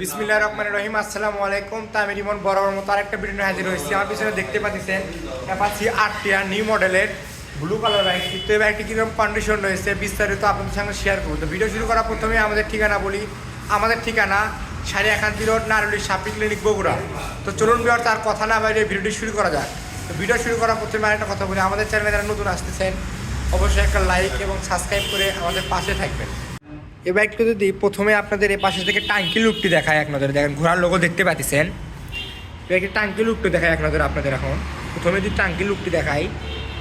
বিসমিল্লাহ রহমান রহিম, আসসালামু আলাইকুম। তা আমি রিমন বরাবর মতো আরেকটা ভিডিও হাজির হয়েছি। আমার পিছনে দেখতে পাচ্ছেন অ্যাপাচি আরটিআর নিউ মডেলের ব্লু কালার বাইকটি তো এই বাইকটি কীরকম কন্ডিশন রয়েছে বিস্তারিত আপনাদের সঙ্গে শেয়ার করব। তো ভিডিও শুরু করার প্রথমে আমাদের ঠিকানা বলি। আমাদের ঠিকানা সাড়ে একান্তি রোড, নারুলি সাপি ক্লিনিক বগুড়া। তো চলুন বিহার তার কথা না বাইরে ভিডিওটি শুরু করা যাক। তো ভিডিও শুরু করার প্রথমে আরেকটা কথা বলি। আমাদের চ্যানেলে যারা নতুন আসতেছেন, অবশ্যই একটা লাইক এবং সাবস্ক্রাইব করে আমাদের পাশে থাকবেন। এই বাইকটা যদি প্রথমে আপনাদের এই পাশে থেকে টাঙ্কি লুকটি দেখায় এক নজরে, দেখেন ঘোড়ার লোগো দেখতে পাচ্ছেন। বাইকের টাঙ্কি লুকটি দেখায় এক নজরে আপনাদের এখন। প্রথমে যদি টাঙ্কি লুকটি দেখাই,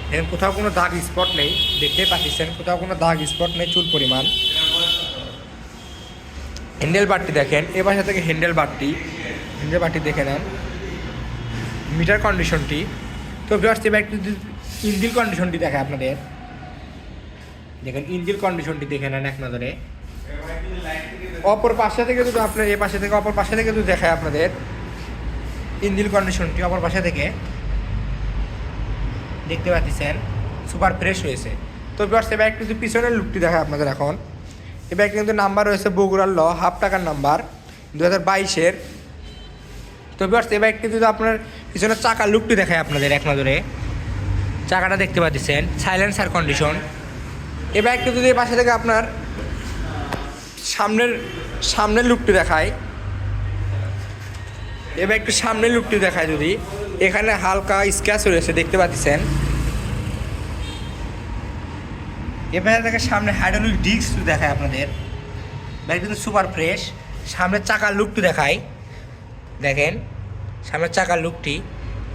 দেখেন কোথাও কোনো দাগ স্পট নেই, দেখতে পাচ্ছেন কোথাও কোনো দাগ স্পট নেই, চুল পরিমাণ। হ্যান্ডেল বারটি দেখেন, এ পাশে থেকে হ্যান্ডেল বারটি হ্যান্ডেল বারটি দেখে নেন। মিটার কন্ডিশনটি তো এই বাইকটি যদি ইঞ্জিল কন্ডিশনটি দেখায় আপনাদের, দেখেন ইঞ্জিল কন্ডিশনটি দেখে নেন এক নজরে। অপর পাশে থেকে যদি আপনার এই পাশে থেকে, অপর পাশে থেকে যদি দেখায় আপনাদের ইঞ্জিল কন্ডিশনটি অপর পাশে থেকে, দেখতে পাচ্ছেন সুপার ফ্রেশ হয়েছে। তো বিয়ার্স ব্যাগটি যদি পিছনের লুকটি দেখায় আপনাদের এখন ব্যাগটি কিন্তু নাম্বার রয়েছে বগুড়ার ল, হাফ টাকার নাম্বার দু হাজার বাইশের। তো বিয়ার্স এই ব্যাগটি যদি আপনার পিছনের চাকার লুকটি দেখায় আপনাদের এক নজরে, চাকাটা দেখতে পাচ্ছেন সাইলেন্সার কন্ডিশন এই ব্যাগটি যদি এই পাশে থেকে আপনার সামনের সামনের লুকটি দেখায় এবার একটু সামনের লুকটি দেখায় যদি। এখানে হালকা স্ক্যাচ রয়েছে দেখতে পাচ্ছেন। এবারে দেখে সামনে হাইড্রোলিক ডিস্ক দেখায় আপনাদের। ব্যাগ কিন্তু সুপার ফ্রেশ সামনের চাকার লুকটি দেখায় দেখেন, সামনের চাকার লুকটি।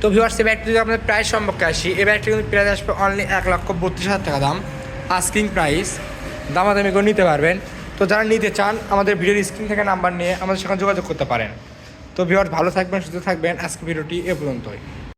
তো ভিউয়ার্স এই ব্যাগটি যদি আপনাদের প্রাইস সম্পর্কে আসি এ ব্যাগটি কিন্তু প্রাইস আসবে অনলি এক লক্ষ বত্রিশ হাজার টাকা দাম। আস্কিং প্রাইস দামাদামি করে নিতে পারবেন। তো যারা নিতে চান আমাদের ভিডিওর স্ক্রিন থেকে নাম্বার নিয়ে আমাদের সেখানে যোগাযোগ করতে পারেন। তো ভিওর ভালো থাকবেন, সুস্থ থাকবেন। আজকে ভিডিওটি এ পর্যন্তই।